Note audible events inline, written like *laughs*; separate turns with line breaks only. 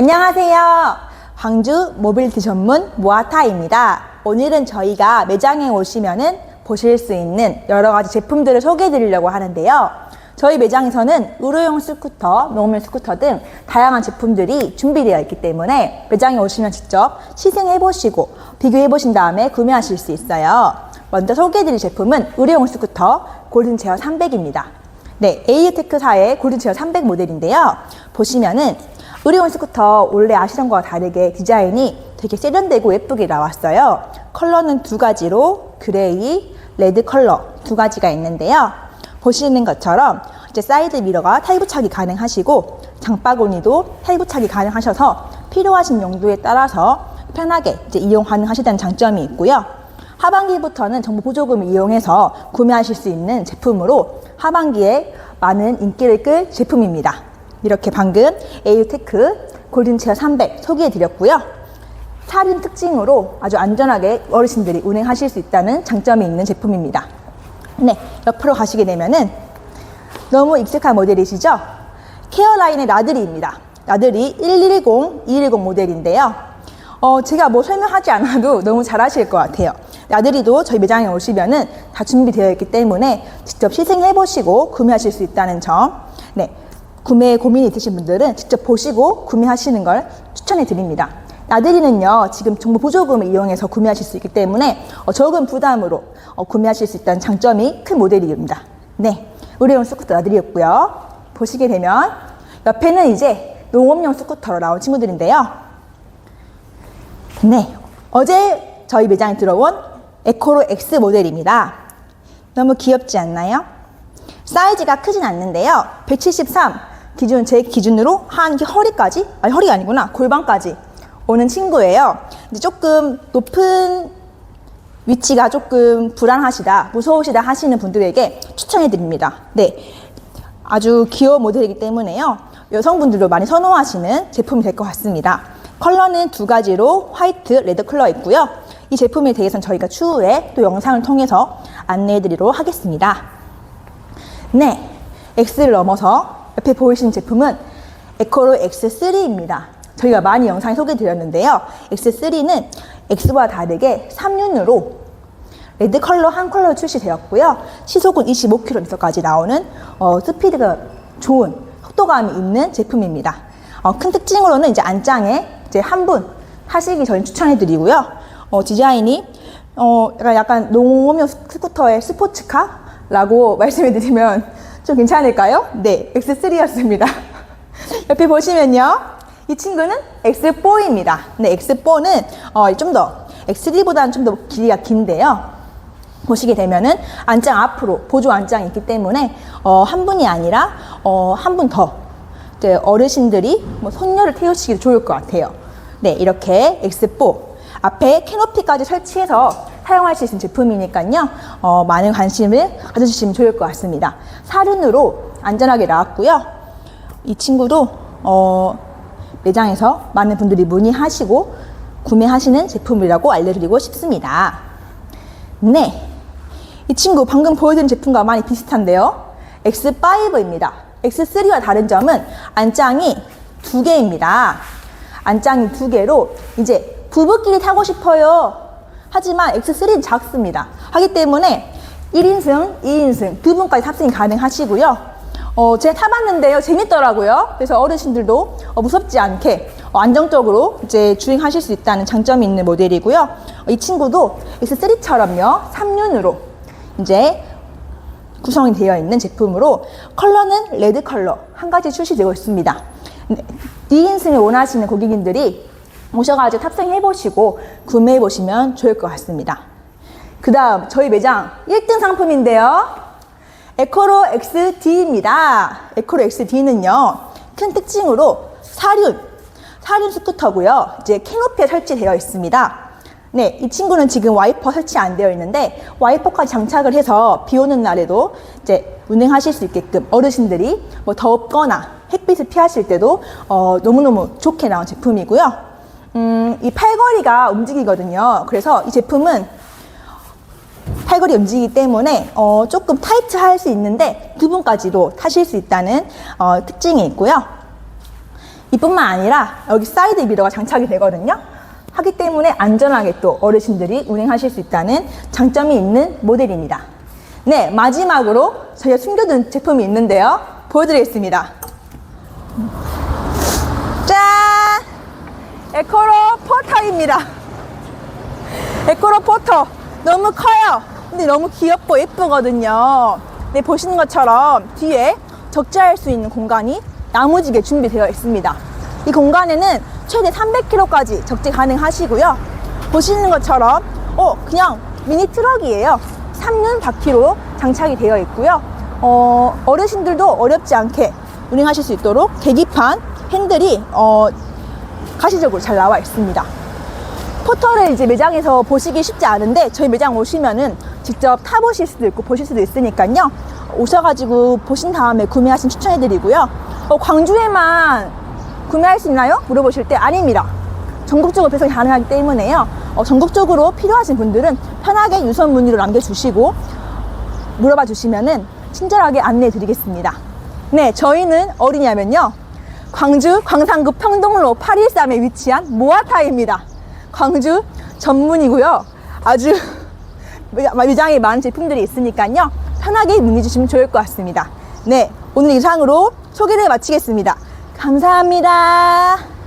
안녕하세요. 광주 모빌티 전문 모아타입니다. 오늘은 저희가 매장에 오시면은 보실 수 있는 여러 가지 제품들을 소개해 드리려고 하는데요. 저희 매장에서는 의료용 스쿠터, 노멀 스쿠터 등 다양한 제품들이 준비되어 있기 때문에 매장에 오시면 직접 시승해 보시고 비교해 보신 다음에 구매하실 수 있어요. 먼저 소개해 드릴 제품은 의료용 스쿠터 골든 제어 300입니다. 네, AU테크사의 골든 제어 300 모델인데요. 보시면은 의료용 스쿠터 원래 아시던 거와 다르게 디자인이 되게 세련되고 예쁘게 나왔어요. 컬러는 두 가지로 그레이, 레드 컬러 두 가지가 있는데요. 보시는 것처럼 이제 사이드 미러가 탈부착이 가능하시고 장바구니도 탈부착이 가능하셔서 필요하신 용도에 따라서 편하게 이제 이용 가능하시다는 장점이 있고요. 하반기부터는 정보 보조금을 이용해서 구매하실 수 있는 제품으로 하반기에 많은 인기를 끌 제품입니다. 이렇게 방금 AU테크 골든체어 300 소개해 드렸고요. 살인 특징으로 아주 안전하게 어르신들이 운행하실 수 있다는 장점이 있는 제품입니다. 네, 옆으로 가시게 되면은 너무 익숙한 모델이시죠? 케어라인의 나들이입니다. 나들이 110, 210 모델인데요. 어, 제가 뭐 설명하지 않아도 너무 잘 하실 것 같아요. 나들이도 저희 매장에 오시면은 다 준비되어 있기 때문에 직접 시승해 보시고 구매하실 수 있다는 점. 네. 구매 고민이 있으신 분들은 직접 보시고 구매하시는 걸 추천해 드립니다. 나들이는요, 지금 정보 보조금을 이용해서 구매하실 수 있기 때문에 어, 적은 부담으로 어, 구매하실 수 있다는 장점이 큰 모델입니다. 네. 의료용 스쿠터 나들이였고요. 보시게 되면 옆에는 이제 농업용 스쿠터로 나온 친구들인데요. 네. 어제 저희 매장에 들어온 에코로 X 모델입니다. 너무 귀엽지 않나요? 사이즈가 크진 않는데요. 173 기준 제 기준으로 한 허리까지 아니 허리가 아니구나 골반까지 오는 친구예요. 이제 조금 높은 위치가 조금 불안하시다, 무서우시다 하시는 분들에게 추천해 드립니다. 네. 아주 귀여운 모델이기 때문에요. 여성분들도 많이 선호하시는 제품이 될 것 같습니다. 컬러는 두 가지로 화이트, 레드 컬러 있고요. 이 제품에 대해서는 저희가 추후에 또 영상을 통해서 안내해 드리도록 하겠습니다. 네. X를 넘어서 옆에 보이시는 제품은 에코로 X3입니다. 저희가 많이 영상에 소개해 드렸는데요. X3는 X와 다르게 3륜으로 레드 컬러 한 컬러 출시되었고요. 시속은 25km까지 나오는 어, 스피드가 좋은 속도감이 있는 제품입니다. 어, 큰 특징으로는 이제 안장에 이제 한 분 하시기 전 추천해 드리고요. 어, 디자인이 어, 약간, 약간 농업용 스쿠터의 스포츠카 라고 말씀해 드리면 좀 괜찮을까요? 네, X3였습니다. *laughs* 옆에 보시면요. 이 친구는 X4입니다. 네, X4는 어, 좀 더 X3보다는 좀 더 길이가 긴데요. 보시게 되면은 안장 앞으로 보조 안장이 있기 때문에 어, 한 분이 아니라 어, 한 분 더 이제 어르신들이 뭐 손녀를 태우시기 좋을 것 같아요. 네, 이렇게 X4 앞에 캐노피까지 설치해서 사용할 수 있는 제품이니까요. 어, 많은 관심을 가져주시면 좋을 것 같습니다. 사륜으로 안전하게 나왔고요. 이 친구도 어, 매장에서 많은 분들이 문의하시고 구매하시는 제품이라고 알려드리고 싶습니다. 네. 이 친구 방금 보여드린 제품과 많이 비슷한데요. X5입니다. X3와 다른 점은 안장이 두 개입니다. 안장이 두 개로 이제 부부끼리 타고 싶어요. 하지만 X3는 작습니다. 하기 때문에 1인승, 2인승 두 분까지 탑승이 가능하시고요. 어, 제가 타봤는데요. 재밌더라고요. 그래서 어르신들도 어, 무섭지 않게 어, 안정적으로 이제 주행하실 수 있다는 장점이 있는 모델이고요. 어, 이 친구도 X3처럼요. 3륜으로 이제 구성이 되어 있는 제품으로 컬러는 레드 컬러 한 가지 출시되고 있습니다. 네, 2인승을 원하시는 고객님들이 오셔가지고 탑승해보시고 구매해보시면 좋을 것 같습니다. 그 다음 저희 매장 1등 상품인데요. 에코로 XD입니다. 에코로 XD는요, 큰 특징으로 사륜, 사륜 스쿠터고요. 이제 캐노피에 설치되어 있습니다. 네, 이 친구는 지금 와이퍼 설치 안 되어 있는데 와이퍼까지 장착을 해서 비 오는 날에도 이제 운행하실 수 있게끔 어르신들이 뭐 덥거나 햇빛을 피하실 때도 어, 너무너무 좋게 나온 제품이고요. 음, 이 팔걸이가 움직이거든요. 그래서 이 제품은 팔걸이 움직이기 때문에 어, 조금 타이트 할 수 있는데 두 분까지도 타실 수 있다는 어, 특징이 있고요. 이뿐만 아니라 여기 사이드 미러가 장착이 되거든요. 하기 때문에 안전하게 또 어르신들이 운행하실 수 있다는 장점이 있는 모델입니다. 네, 마지막으로 저희가 숨겨둔 제품이 있는데요. 보여드리겠습니다. 짠! 에코로 포터입니다. 에코로 포터. 너무 커요. 근데 너무 귀엽고 예쁘거든요. 네, 보시는 것처럼 뒤에 적재할 수 있는 공간이 나무지게 준비되어 있습니다. 이 공간에는 최대 300kg까지 적재 가능하시고요. 보시는 것처럼, 어, 그냥 미니 트럭이에요. 3륜 바퀴로 장착이 되어 있고요. 어, 어르신들도 어렵지 않게 운행하실 수 있도록 계기판 핸들이 어, 가시적으로 잘 나와 있습니다. 포터를 이제 매장에서 보시기 쉽지 않은데 저희 매장 오시면은 직접 타보실 수도 있고 보실 수도 있으니까요. 오셔가지고 보신 다음에 구매하신 추천해드리고요. 어, 광주에만 구매할 수 있나요? 물어보실 때 아닙니다. 전국적으로 배송이 가능하기 때문에요. 어, 전국적으로 필요하신 분들은 편하게 유선 문의로 남겨주시고 물어봐 주시면은 친절하게 안내해 드리겠습니다. 네, 저희는 어디냐면요. 광주 광산구 평동로 813에 위치한 모아타입니다. 광주 전문이고요. 아주 매장에 많은 제품들이 있으니까요. 편하게 문의 주시면 좋을 것 같습니다. 네, 오늘 이상으로 소개를 마치겠습니다. 감사합니다.